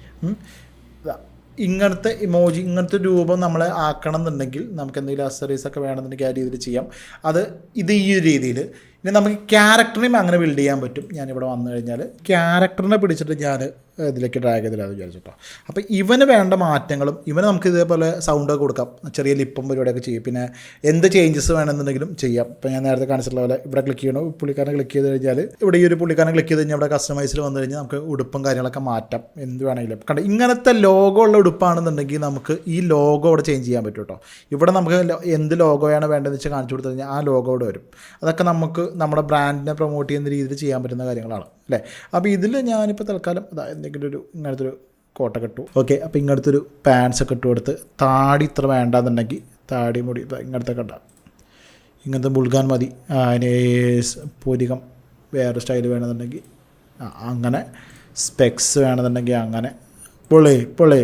ഇങ്ങനത്തെ ഇമോജി ഇങ്ങനത്തെ രൂപം നമ്മൾ ആക്കണം എന്നുണ്ടെങ്കിൽ നമുക്ക് എന്തെങ്കിലും അസറീസ് ഒക്കെ വേണമെന്നുണ്ടെങ്കിൽ ആ രീതിയിൽ ചെയ്യാം. അത് ഇത് ഈ ഒരു രീതിയിൽ ഇനി നമുക്ക് ക്യാരക്ടറിനെയും അങ്ങനെ ബിൽഡ് ചെയ്യാൻ പറ്റും. ഞാനിവിടെ വന്നു കഴിഞ്ഞാൽ ക്യാരക്ടറിനെ പിടിച്ചിട്ട് ഞാൻ ഇതിലേക്ക് ഡ്രാഗ് ചെയ്തില്ലാന്ന് വിചാരിച്ചിട്ടോ. അപ്പോൾ ഇവന് വേണ്ട മാറ്റങ്ങളും ഇവന് നമുക്ക് ഇതേപോലെ സൗണ്ടൊക്കെ കൊടുക്കാം. ചെറിയ ലിപ്പം പരിപാടിയൊക്കെ ചെയ്യും. പിന്നെ എന്ത് ചേഞ്ചസ് വേണമെന്നുണ്ടെങ്കിലും ചെയ്യാം. ഇപ്പോൾ ഞാൻ നേരത്തെ കാണിച്ചിട്ടുള്ള പോലെ ഇവിടെ ക്ലിക്ക് ചെയ്യണോ? പുള്ളിക്കാരനെ ക്ലിക്ക് ചെയ്ത് കഴിഞ്ഞാൽ ഇവിടെ ഈ ഒരു പുള്ളിക്കാരനെ ക്ലിക്ക് ചെയ്ത് കഴിഞ്ഞാൽ ഇവിടെ കസ്റ്റമൈസിൽ വന്നു കഴിഞ്ഞാൽ നമുക്ക് ഉടുപ്പും കാര്യങ്ങളൊക്കെ മാറ്റാം. എന്ത് വേണമെങ്കിലും കണ്ട ഇങ്ങനത്തെ ലോഗോ ഉള്ള ഉടുപ്പാണെന്നുണ്ടെങ്കിൽ നമുക്ക് ഈ ലോഗോ ഇവിടെ ചേഞ്ച് ചെയ്യാൻ പറ്റും കേട്ടോ. ഇവിടെ നമുക്ക് എന്ത് ലോഗോയാണ് വേണ്ടതെന്ന് വെച്ചാൽ കാണിച്ചു കൊടുത്തു കഴിഞ്ഞാൽ ആ ലോഗോ ഇവിടെ വരും. അതൊക്കെ നമുക്ക് നമ്മുടെ ബ്രാൻഡിനെ പ്രൊമോട്ട് ചെയ്യുന്ന രീതിയിൽ ചെയ്യാൻ പറ്റുന്ന കാര്യങ്ങളാണ്. അല്ലേ? അപ്പോൾ ഇതിൽ ഞാനിപ്പോൾ തൽക്കാലം അതായത് എന്തെങ്കിലും ഒരു ഇങ്ങനത്തെ ഒരു കോട്ട കെട്ടു. ഓക്കെ അപ്പോൾ ഇങ്ങനത്തെ ഒരു പാൻസ് ഒക്കെ ഇട്ട് കൊടുത്ത് താടി ഇത്ര വേണ്ടാന്നുണ്ടെങ്കിൽ താടി മുടി ഇങ്ങനത്തെ കണ്ട ഇങ്ങനത്തെ മുൾഗാൻ മതി. അതിന് പൊരികം വേറെ സ്റ്റൈൽ വേണമെന്നുണ്ടെങ്കിൽ അങ്ങനെ സ്പെക്സ് വേണമെന്നുണ്ടെങ്കിൽ അങ്ങനെ. പൊളി പൊളി.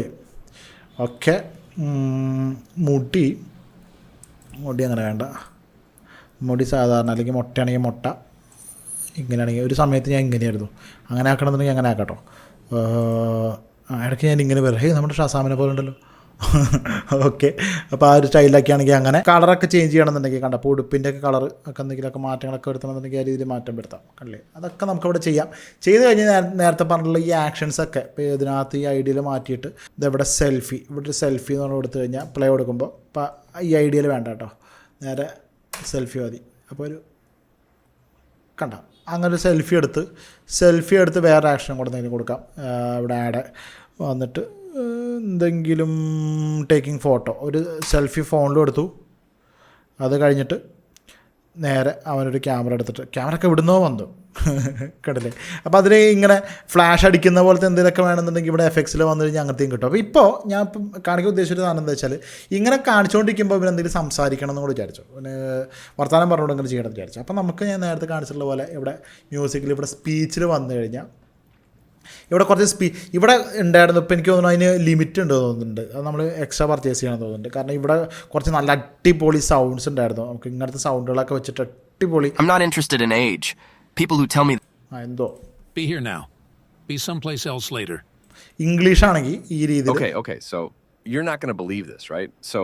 ഓക്കെ മുടി മുടി അങ്ങനെ വേണ്ട. മുടി സാധാരണ അല്ലെങ്കിൽ മുട്ടയാണെങ്കിൽ മുട്ട. ഇങ്ങനെയാണെങ്കിൽ ഒരു സമയത്ത് ഞാൻ ഇങ്ങനെയായിരുന്നു. അങ്ങനെ ആക്കണമെന്നുണ്ടെങ്കിൽ അങ്ങനെ ആക്കട്ടോ. ഇടയ്ക്ക് ഞാൻ ഇങ്ങനെ വരും ഹേ നമ്മുടെ ഷസാമിനെ പോലെ ഉണ്ടല്ലോ. ഓക്കെ. അപ്പോൾ ആ ഒരു സ്റ്റൈലൊക്കെ ആണെങ്കിൽ അങ്ങനെ കളറൊക്കെ ചേഞ്ച് ചെയ്യണമെന്നുണ്ടെങ്കിൽ കണ്ട അപ്പോൾ ഉടുപ്പിന്റെ ഒക്കെ കളർ ഒക്കെ എന്തെങ്കിലുമൊക്കെ മാറ്റങ്ങളൊക്കെ വരുത്തണമെന്നുണ്ടെങ്കിൽ ആ രീതിയിൽ മാറ്റം വരുത്താം. കണ്ടില്ലേ അതൊക്കെ നമുക്ക് ഇവിടെ ചെയ്യാം. ചെയ്ത് കഴിഞ്ഞ് നേരത്തെ പറഞ്ഞിട്ടുള്ള ഈ ആക്ഷൻസ് ഒക്കെ ഇപ്പോൾ ഇതിനകത്ത് ഈ ഐഡിയയിൽ മാറ്റിയിട്ട് ഇതെവിടെ സെൽഫി ഇവിടെ ഒരു സെൽഫി എന്ന് പറഞ്ഞ് കൊടുത്തു കഴിഞ്ഞാൽ പ്ലേ കൊടുക്കുമ്പോൾ ഇപ്പോൾ ഈ ഐഡിയയിൽ വേണ്ട കേട്ടോ. നേരെ സെൽഫി മതി. അപ്പോൾ ഒരു കണ്ട? അങ്ങനെ സെൽഫി എടുത്ത് സെൽഫി എടുത്ത് വേറെ ആക്ഷൻ കൂടെ കൊടുക്കാം. ഇവിടെ ആഡ് വന്നിട്ട് എന്തെങ്കിലും ടേക്കിംഗ് ഫോട്ടോ ഒരു സെൽഫി ഫോണിലും എടുത്തു. അത് കഴിഞ്ഞിട്ട് നേരെ അവനൊരു ക്യാമറ എടുത്തിട്ട് ക്യാമറ ഒക്കെ ഇവിടുന്നോ വന്നു. കണ്ടില്ലേ അപ്പോൾ അതിൽ ഇങ്ങനെ ഫ്ലാഷ് അടിക്കുന്ന പോലത്തെ എന്തെങ്കിലുമൊക്കെ വേണമെന്നുണ്ടെങ്കിൽ ഇവിടെ എഫക്സിൽ വന്നു കഴിഞ്ഞാൽ അങ്ങനത്തെയും കിട്ടും. അപ്പോൾ ഇപ്പോൾ ഞാൻ ഇപ്പം കാണിക്കാൻ ഉദ്ദേശിച്ചൊരു സാധനം എന്താ വെച്ചാൽ ഇങ്ങനെ കാണിച്ചുകൊണ്ടിരിക്കുമ്പോൾ ഇവർ എന്തെങ്കിലും സംസാരിക്കണം എന്ന് വിചാരിച്ചു. പിന്നെ വർത്തമാനം പറഞ്ഞുകൊണ്ട് ഇങ്ങനെ ചെയ്യണം വിചാരിച്ചു. അപ്പോൾ നമുക്ക് ഞാൻ നേരത്തെ കാണിച്ചിട്ടുള്ള പോലെ ഇവിടെ മ്യൂസിക്കിൽ ഇവിടെ സ്പീച്ചിൽ വന്നു കഴിഞ്ഞാൽ ഇവിടെ കുറച്ച് സ്പീ ഇവിടെ ഉണ്ടായിരുന്നു. ഇപ്പോൾ എനിക്ക് തോന്നുന്നു അതിന് ലിമിറ്റ് ഉണ്ട് തോന്നുന്നുണ്ട്. അത് നമ്മൾ എക്സ്ട്രാ പർച്ചേസ് ചെയ്യണം തോന്നുന്നുണ്ട്. കാരണം ഇവിടെ കുറച്ച് നല്ല അടിപൊളി സൗണ്ട്സ് ഉണ്ടായിരുന്നു. നമുക്ക് ഇങ്ങനത്തെ സൗണ്ടുകളൊക്കെ വെച്ചിട്ട് അടിപൊളി. People who tell me ആ, എന്തോ Be here now. Be someplace else later. English ആണെങ്കിൽ ഈ രീതിയിൽ Okay, okay. So you're not going to believe this, right? So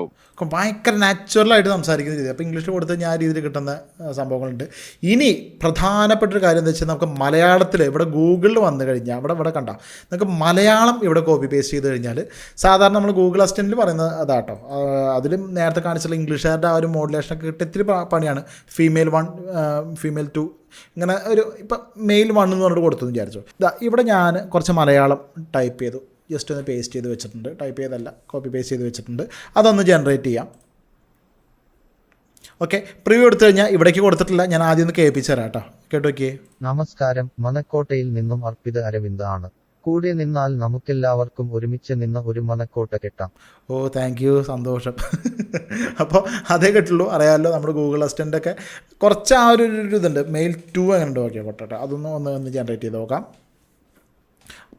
ഭയങ്കര നാച്ചുറലായിട്ട് സംസാരിക്കുന്ന രീതി അപ്പോൾ ഇംഗ്ലീഷിൽ കൊടുത്ത് ഞാൻ രീതിയിൽ കിട്ടുന്ന സംഭവങ്ങളുണ്ട്. ഇനി പ്രധാനപ്പെട്ട ഒരു കാര്യം എന്താ വെച്ചാൽ നമുക്ക് മലയാളത്തിൽ ഇവിടെ ഗൂഗിളിൽ വന്നു കഴിഞ്ഞാൽ അവിടെ ഇവിടെ കണ്ട നമുക്ക് മലയാളം ഇവിടെ കോപ്പി പേസ്റ്റ് ചെയ്ത് കഴിഞ്ഞാൽ സാധാരണ നമ്മൾ ഗൂഗിൾ അസിസ്റ്റന്റിൽ പറയുന്ന അതാട്ടോ. അതിലും നേരത്തെ കാണിച്ചുള്ള ഇംഗ്ലീഷുകാരുടെ ആ ഒരു മോഡുലേഷനൊക്കെ കിട്ടി പണിയാണ്. ഫീമെയിൽ വൺ ഫീമെയിൽ ടു ഇങ്ങനെ ഒരു ഇപ്പം മെയിൽ വൺ എന്ന് പറഞ്ഞിട്ട് കൊടുത്തു വിചാരിച്ചു. ഇതാ ഇവിടെ ഞാൻ കുറച്ച് മലയാളം ടൈപ്പ് ചെയ്തു. ജസ്റ്റ് ഒന്ന് പേസ്റ്റ് ചെയ്ത് വെച്ചിട്ടുണ്ട്. ടൈപ്പ് ചെയ്തല്ല കോപ്പി പേസ്റ്റ് ചെയ്ത് വെച്ചിട്ടുണ്ട്. അതൊന്ന് ജനറേറ്റ് ചെയ്യാം. ഓക്കെ പ്രിവ്യൂ എടുത്തു കഴിഞ്ഞാൽ ഇവിടേക്ക് കൊടുത്തിട്ടില്ല. ഞാൻ ആദ്യം ഒന്ന് കേൾപ്പിച്ചു തരാം കേട്ടോ. കേട്ടോ നോക്കിയേ. നമസ്കാരം. മനക്കോട്ടയിൽ നിന്നും അർപ്പിത അരവിന്ദ് ആണ്. കൂടെ നിന്നാൽ നമുക്കെല്ലാവർക്കും ഒരുമിച്ച് നിന്ന് ഒരു മനക്കോട്ട കെട്ടാം. ഓ താങ്ക് യു സന്തോഷം. അപ്പോൾ അതേ കിട്ടുള്ളൂ. അറിയാമല്ലോ നമ്മുടെ ഗൂഗിൾ അസിസ്റ്റന്റൊക്കെ കുറച്ച് ആ ഒരു ഒരു ഇതുണ്ട്. മെയിൽ ടു അങ്ങനെ ഉണ്ട്? ഓക്കെ പൊട്ടട്ടെ. അതൊന്ന് ഒന്ന് ഒന്ന് ജനറേറ്റ് ചെയ്ത് നോക്കാം.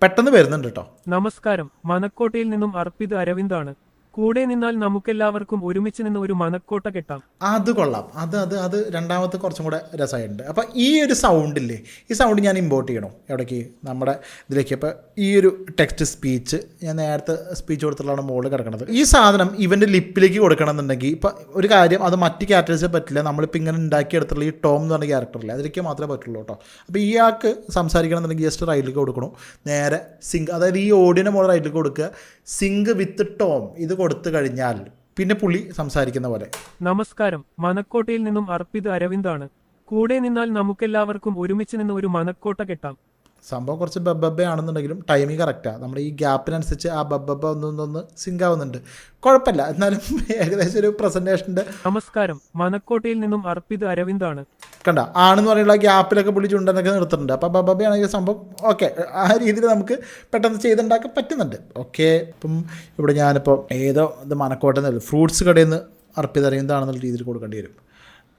പെട്ടെന്ന് വരുന്നുണ്ട് കേട്ടോ നമസ്കാരം. മനക്കോട്ടയിൽ നിന്നും അർപ്പിത് അരവിന്ദാണ്. കൂടെ നിന്നാൽ നമുക്കെല്ലാവർക്കും ഒരുമിച്ച് നിന്ന് ഒരു മനക്കോട്ട കെട്ടാം. അത് കൊള്ളാം. അത് അത് അത് രണ്ടാമത്തെ കുറച്ചും കൂടെ രസമായിട്ടുണ്ട്. അപ്പം ഈ ഒരു സൗണ്ടില്ലേ ഈ സൗണ്ട് ഞാൻ ഇമ്പോർട്ട് ചെയ്യണം? എവിടേക്ക്? നമ്മുടെ ഇതിലേക്ക്. അപ്പോൾ ഈ ഒരു ടെക്സ്റ്റ് സ്പീച്ച് ഞാൻ നേരത്തെ സ്പീച്ച് കൊടുത്തിട്ടുള്ള മുകളിൽ കിടക്കുന്നത് ഈ സാധനം ഇവന്റെ ലിപ്പിലേക്ക് കൊടുക്കണം എന്നുണ്ടെങ്കിൽ ഇപ്പം ഒരു കാര്യം അത് മറ്റ് ക്യാരക്ടേഴ്സ് പറ്റില്ല. നമ്മളിപ്പോൾ ഇങ്ങനെ ഉണ്ടാക്കിയെടുത്തുള്ള ഈ ടോം എന്ന് പറഞ്ഞ ക്യാരക്ടറില്ല അതിലേക്ക് മാത്രമേ പറ്റുള്ളൂ കേട്ടോ. അപ്പോൾ ഇയാൾക്ക് സംസാരിക്കണം എന്നുണ്ടെങ്കിൽ ജസ്റ്റ് റൈറ്റിലേക്ക് കൊടുക്കണം. നേരെ സിങ്ക് അതായത് ഈ ഓഡിയോ മുകളിൽ റൈറ്റിലേക്ക് കൊടുക്കുക. സിങ്ക് വിത്ത് ടോം ഇത് കൊടുത്തു കഴിഞ്ഞാൽ പിന്നെ പുള്ളി സംസാരിക്കുന്ന പോലെ. നമസ്കാരം. മനക്കോട്ടയിൽ നിന്നും അർപ്പിത് അരവിന്ദാണ്. കൂടെ നിന്നാൽ നമുക്കെല്ലാവർക്കും ഒരുമിച്ച് നിന്ന് ഒരു മനക്കോട്ട കെട്ടാം. സംഭവം കുറച്ച് ബബ്ബബ ആണെന്നുണ്ടെങ്കിലും ടൈമിങ് കറക്റ്റാണ് നമ്മൾ ഈ ഗ്യാപ്പിനനുസരിച്ച് ആ ബബ്ബബ്ബ ഒന്നൊന്നൊന്ന് സിങ്ക് ആവുന്നുണ്ട്. കുഴപ്പമില്ല. എന്നാലും ഏകദേശം ഒരു പ്രസന്റേഷന്റെ നമസ്കാരം. മനക്കോട്ടയിൽ നിന്നും അർപ്പിത് അരവിന്ദാണ്. കണ്ട ആണെന്ന് പറയുന്ന ഗ്യാപ്പിലൊക്കെ പുള്ളി ചുണ്ടനൊക്കെ നിർത്തുന്നുണ്ട് അപ്പോൾ ബബ്ബബ്ബയാണെങ്കിൽ ആണെങ്കിൽ സംഭവം ഓക്കെ ആ രീതിയിൽ നമുക്ക് പെട്ടെന്ന് ചെയ്തുണ്ടാക്കാൻ പറ്റുന്നുണ്ട്. ഓക്കെ ഇപ്പം ഇവിടെ ഞാനിപ്പോൾ ഏതോ ഇത് മനക്കോട്ടെന്നല്ല ഫ്രൂട്ട്സ് കടയിൽ നിന്ന് അർപ്പിത് അരവിന്ദാണെന്നുള്ള രീതിയിൽ കൊടുക്കേണ്ടി വരും.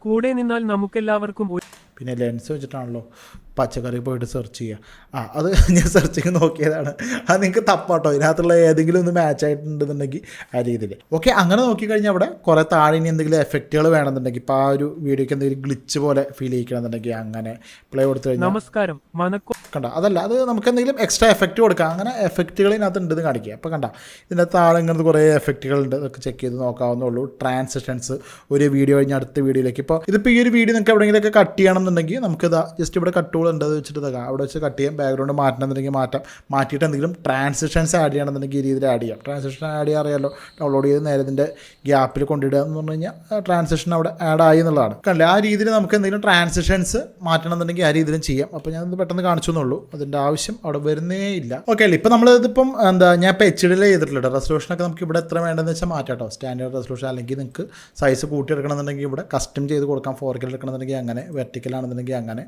കൂടെ നിന്നാൽ നമുക്കെല്ലാവർക്കും പിന്നെ ലെൻസ് വെച്ചിട്ടാണല്ലോ. പച്ചക്കറി പോയിട്ട് സെർച്ച് ചെയ്യുക ആ അത് ഞാൻ സെർച്ച് ചെയ്ത് നോക്കിയതാണ്. അത് നിങ്ങൾക്ക് തപ്പാട്ടോ. ഇതിനകത്തുള്ള ഏതെങ്കിലും ഒന്ന് മാച്ച് ആയിട്ടുണ്ടെന്നുണ്ടെങ്കിൽ ആ രീതിയിൽ ഓക്കെ അങ്ങനെ നോക്കിക്കഴിഞ്ഞാൽ അവിടെ കുറേ താഴെ ഇനി എന്തെങ്കിലും എഫക്റ്റുകൾ വേണമെന്നുണ്ടെങ്കിൽ ഇപ്പോൾ ആ ഒരു വീഡിയോയ്ക്ക് എന്തെങ്കിലും ഗ്ലിച്ച് പോലെ ഫീൽ ചെയ്യിക്കണമെന്നുണ്ടെങ്കിൽ അങ്ങനെ പ്ലേ കൊടുത്തു കഴിഞ്ഞാൽ നമസ്കാരം. മനക്കോ കണ്ട അതല്ല അത് നമുക്ക് എന്തെങ്കിലും എക്സ്ട്രാ എഫക്റ്റ് കൊടുക്കാം. അങ്ങനെ എഫക്റ്റുകൾ ഇതിനകത്ത് ഉണ്ടെന്ന് കാണിക്കുക അപ്പോൾ കണ്ട ഇതിന്റെ താഴെ ഇങ്ങനത്തെ കുറേ എഫക്റ്റുകൾ ഉണ്ട്. അതൊക്കെ ചെക്ക് ചെയ്ത് നോക്കാവുന്നുള്ളൂ ട്രാൻസിഷൻസ് ഒരു വീഡിയോ കഴിഞ്ഞ് അടുത്ത വീഡിയോയിലേക്ക് ഇപ്പോൾ ഇതിപ്പോൾ ഈ ഒരു വീഡിയോ നിങ്ങൾക്ക് എവിടെയെങ്കിലുമൊക്കെ കട്ട് ചെയ്യണമെന്നുണ്ടെങ്കിൽ നമുക്ക് ഇതാ ജസ്റ്റ് ഇവിടെ കട്ടുകൾ ഉണ്ട് അത് വെച്ചിട്ട് ഇതാക്കാം. അവിടെ വെച്ച് കട്ട് ചെയ്യാം. ബാക്ക്ഗ്രൗണ്ട് മാറ്റണമെന്നുണ്ടെങ്കിൽ മാറ്റാം. മാറ്റിയിട്ട് എന്തെങ്കിലും ട്രാൻസിഷൻസ് ആഡ് ചെയ്യണമെന്നുണ്ടെങ്കിൽ ഈ രീതിയിൽ ആഡ് ചെയ്യാം. ട്രാൻസിഷൻ ആഡ് ചെയ്യാൻ അറിയാമല്ലോ ഡൗൺലോഡ് ചെയ്ത് നേരെ ഇതിന്റെ ഗ്യാപ്പിൽ കൊണ്ടിടുക എന്ന് പറഞ്ഞു കഴിഞ്ഞാൽ ട്രാൻസിഷൻ അവിടെ ആഡ് ആയി എന്നുള്ളതാണ്. കണ്ടില്ല? ആ രീതിയിൽ നമുക്ക് എന്തെങ്കിലും ട്രാൻസിഷൻസ് മാറ്റണം എന്നുണ്ടെങ്കിൽ ആ രീതിയിലും ചെയ്യാം. അപ്പോൾ ഞാൻ പെട്ടെന്ന് കാണിച്ചു എന്നുള്ളൂ അതിന്റെ ആവശ്യം അവിടെ വരുന്നേ ഇല്ല. ഓക്കെ അല്ലേ? ഇപ്പം നമ്മൾ ഇതിപ്പം എന്താ ഞാൻ ഇപ്പോൾ എച്ച് ഡിയിൽ ചെയ്തിട്ടുള്ളത് റെസൊല്യൂഷനൊക്കെ നമുക്ക് ഇവിടെ എത്ര വേണ്ടതെന്ന് വെച്ചാൽ മാറ്റാം കേട്ടോ സ്റ്റാൻഡേർഡ് റെസൊല്യൂഷൻ അല്ലെങ്കിൽ നിങ്ങൾക്ക് സൈസ് കൂട്ടി കൂട്ടിയെടുക്കണമെന്നുണ്ടെങ്കിൽ ഇവിടെ കസ്റ്റം ചെയ്ത് കൊടുക്കാം. ഫോർ ഫോർക്കിൽ എടുക്കണമെന്നുണ്ടെങ്കിൽ അങ്ങനെ വെർട്ടിക്കലാണെന്നുണ്ടെങ്കിൽ അങ്ങനെ.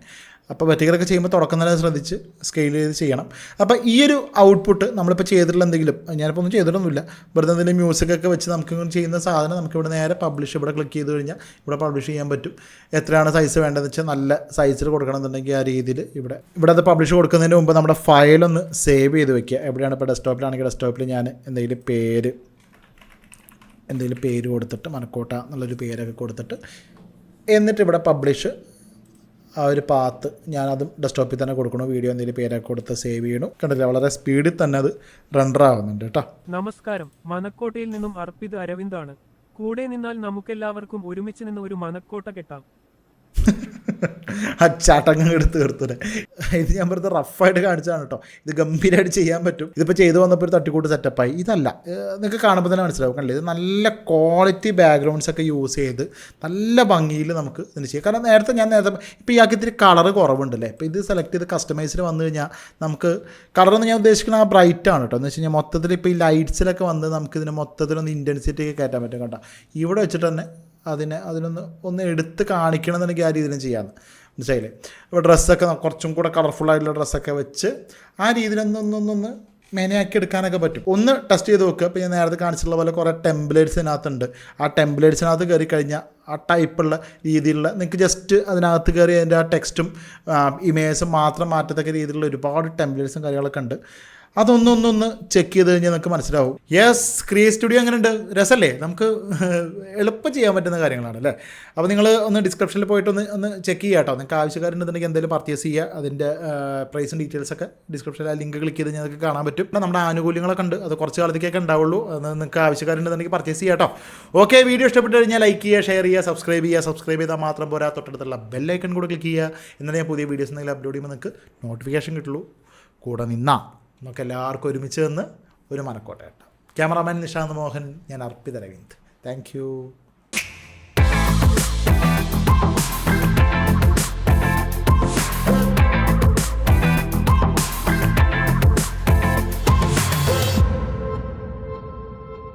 അപ്പോൾ വെർട്ടിക്കലൊക്കെ ചെയ്യുമ്പോൾ തുടക്കം തന്നെ ശ്രദ്ധിച്ച് സ്കെയിൽ ചെയ്ത് ചെയ്യണം. അപ്പോൾ ഈ ഒരു ഔട്ട്പുട്ട് നമ്മളിപ്പോൾ ചെയ്തിട്ടുള്ള എന്തെങ്കിലും ഞാനിപ്പോൾ ഒന്നും ചെയ്തിട്ടൊന്നുമില്ല. വെറുതെ എന്തെങ്കിലും മ്യൂസിക്കൊക്കെ വെച്ച് നമുക്ക് ചെയ്യുന്ന സാധനം നമുക്ക് ഇവിടെ നേരെ പബ്ലിഷ് ഇവിടെ ക്ലിക്ക് ചെയ്ത് കഴിഞ്ഞാൽ ഇവിടെ പബ്ലിഷ് ചെയ്യാൻ പറ്റും. എത്രയാണ് സൈസ് വേണ്ടതെന്ന് വെച്ചാൽ നല്ല സൈസിൽ കൊടുക്കണമെന്നുണ്ടെങ്കിൽ ആ രീതിയിൽ ഇവിടെ ഇവിടെ അത് പബ്ലിഷ് കൊടുക്കുന്നതിന് മുമ്പ് നമ്മുടെ ഫയലൊന്ന് സേവ് ചെയ്ത് വെക്കുക. എവിടെയാണ് ഇപ്പോൾ ഡെസ്ക്ടോപ്പിലാണെങ്കിൽ ഡെസ്ക്ടോപ്പിൽ ഞാൻ എന്തെങ്കിലും പേര് എന്തെങ്കിലും പേര് കൊടുത്തിട്ട് മനക്കോട്ട എന്നുള്ളൊരു പേരൊക്കെ കൊടുത്തിട്ട് എന്നിട്ട് ഇവിടെ പബ്ലിഷ് ആ ഒരു പാത്ത് ഞാനത് ഡെസ്ക്ടോപ്പിൽ തന്നെ കൊടുക്കണു വീഡിയോ എന്തെങ്കിലും പേരൊക്കെ കൊടുത്ത് സേവ് ചെയ്യണം. കണ്ടില്ല? വളരെ സ്പീഡിൽ തന്നെ അത് റണ്ടർ ആവുന്നുണ്ട് കേട്ടോ. നമസ്കാരം. മനക്കോട്ടയിൽ നിന്നും അർപ്പിത് അരവിന്ദാണ്. കൂടെ നിന്നാൽ നമുക്കെല്ലാവർക്കും ഒരുമിച്ച് നിന്ന് ഒരു മനക്കോട്ട കെട്ടാം. ആ ചാട്ടങ്ങ് എടുത്ത് തീർത്തത് ഇത് ഞാൻ വെറുതെ റഫായിട്ട് കാണിച്ചതാണ് കേട്ടോ. ഇത് ഗംഭീരമായിട്ട് ചെയ്യാൻ പറ്റും. ഇതിപ്പോൾ ചെയ്തു വന്നപ്പോൾ ഒരു തട്ടിക്കൂട്ട് സെറ്റപ്പായി ഇതല്ല നിങ്ങൾക്ക് കാണുമ്പോൾ തന്നെ മനസ്സിലാവും കണ്ടില്ലേ? ഇത് നല്ല ക്വാളിറ്റി ബാക്ക്ഗ്രൗണ്ട്സ് ഒക്കെ യൂസ് ചെയ്ത് നല്ല ഭംഗിയിൽ നമുക്ക് ഇതിന് ചെയ്യാം. കാരണം നേരത്തെ ഞാൻ നേരത്തെ ഇപ്പോൾ ഇയാൾക്ക് ഇത്തിരി കളർ കുറവുണ്ടല്ലേ? ഇപ്പോൾ ഇത് സെലക്ട് ചെയ്ത് കസ്റ്റമൈസിൽ വന്നു കഴിഞ്ഞാൽ നമുക്ക് കളർ എന്ന് ഞാൻ ഉദ്ദേശിക്കുന്നത് ആ ബ്രൈറ്റ് ആണ് കേട്ടോ. എന്ന് വെച്ച് കഴിഞ്ഞാൽ മൊത്തത്തിൽ ഇപ്പോൾ ഈ ലൈറ്റ്സിലൊക്കെ വന്ന് നമുക്ക് ഇതിന് മൊത്തത്തിലൊന്ന് ഇന്റൻസിറ്റി ഒക്കെ കയറ്റാൻ പറ്റും കേട്ടോ. ഇവിടെ വെച്ചിട്ട് തന്നെ അതിനെ അതിനൊന്ന് ഒന്ന് എടുത്ത് കാണിക്കണം എന്നുണ്ടെങ്കിൽ ആ രീതിയിലും ചെയ്യാമെന്ന് മനസ്സിലായില്ലേ? അപ്പോൾ ഡ്രസ്സൊക്കെ കുറച്ചും കൂടെ കളർഫുൾ ആയിട്ടുള്ള ഡ്രസ്സൊക്കെ വെച്ച് ആ രീതിയിലൊന്നൊന്നൊന്നൊന്ന് മെനയാക്കി എടുക്കാനൊക്കെ പറ്റും. ഒന്ന് ടെസ്റ്റ് ചെയ്ത് നോക്കുക അപ്പോൾ ഞാൻ നേരത്തെ കാണിച്ചിട്ടുള്ള പോലെ കുറേ ടെംപ്ലേറ്റ്സ് ഇതിനകത്തുണ്ട്. ആ ടെംപ്ലേറ്റ്സിനകത്ത് കയറി കഴിഞ്ഞാൽ ആ ടൈപ്പുള്ള രീതിയിലുള്ള നിങ്ങൾക്ക് ജസ്റ്റ് അതിനകത്ത് കയറി അതിന്റെ ആ ടെക്സ്റ്റും ഇമേജും മാത്രം മാറ്റത്തക്ക രീതിയിലുള്ള ഒരുപാട് ടെംപ്ലേറ്റ്സും കാര്യങ്ങളൊക്കെ ഉണ്ട്. അതൊന്നൊന്നൊന്ന് ചെക്ക് ചെയ്ത് കഴിഞ്ഞാൽ നമുക്ക് മനസ്സിലാവും. യെസ് ക്രിയേ സ്റ്റുഡിയോ അങ്ങനെ ഉണ്ട് രസമല്ലേ നമുക്ക് എളുപ്പം ചെയ്യാൻ പറ്റുന്ന കാര്യങ്ങളാണ് അല്ലേ? അപ്പോൾ നിങ്ങൾ ഒന്ന് ഡിസ്ക്രിപ്ഷനിൽ പോയിട്ട് ഒന്ന് ഒന്ന് ചെക്ക് ചെയ്യുക കേട്ടോ. നിങ്ങൾക്ക് ആവശ്യക്കാരുണ്ടെന്നുണ്ടെങ്കിൽ എന്തെങ്കിലും പർച്ചേസ് ചെയ്യുക. അതിന്റെ പ്രൈസും ഡീറ്റെയിൽസൊക്കെ ഡിസ്ക്രിപ്ഷനിൽ ആ ലിങ്ക് ക്ലിക്ക് ചെയ്ത് നിങ്ങൾക്ക് കാണാൻ പറ്റും. നമ്മുടെ ആനുകൂല്യങ്ങളൊക്കെ ഉണ്ട്. അത് കുറച്ച് കാലത്തേക്കൊക്കെ ഉണ്ടാവുള്ളൂ. അത് നിങ്ങൾക്ക് ആവശ്യക്കാരുണ്ടെന്നുണ്ടെങ്കിൽ പർച്ചേസ് ചെയ്യാം കേട്ടോ. ഓക്കെ വീഡിയോ ഇഷ്ടപ്പെട്ട് കഴിഞ്ഞാൽ ലൈക്ക് ചെയ്യുക ഷെയർ ചെയ്യുക സബ്സ്ക്രൈബ് ചെയ്യുക. സബ്സ്ക്രൈബ് ചെയ്താൽ മാത്രം പോരാ. തൊട്ടടുത്തുള്ള ബെല്ലൈക്കൺ കൂടെ ക്ലിക്ക് ചെയ്യുക. എന്നാലേ ഞാൻ പുതിയ വീഡിയോസ് എന്തെങ്കിലും അപ്ലോഡ് ചെയ്യുമ്പോൾ നിങ്ങൾക്ക് നോട്ടിഫിക്കേഷൻ കിട്ടുള്ളൂ. കൂടെ നിന്നാ. നമുക്ക് എല്ലാവർക്കും ഒരുമിച്ച് നിന്ന് ഒരു മനക്കോട്ട കേട്ടോ. ക്യാമറാമാൻ നിഷാന്ത് മോഹൻ ഞാൻ അർപ്പിത രവീന്ദ്. താങ്ക്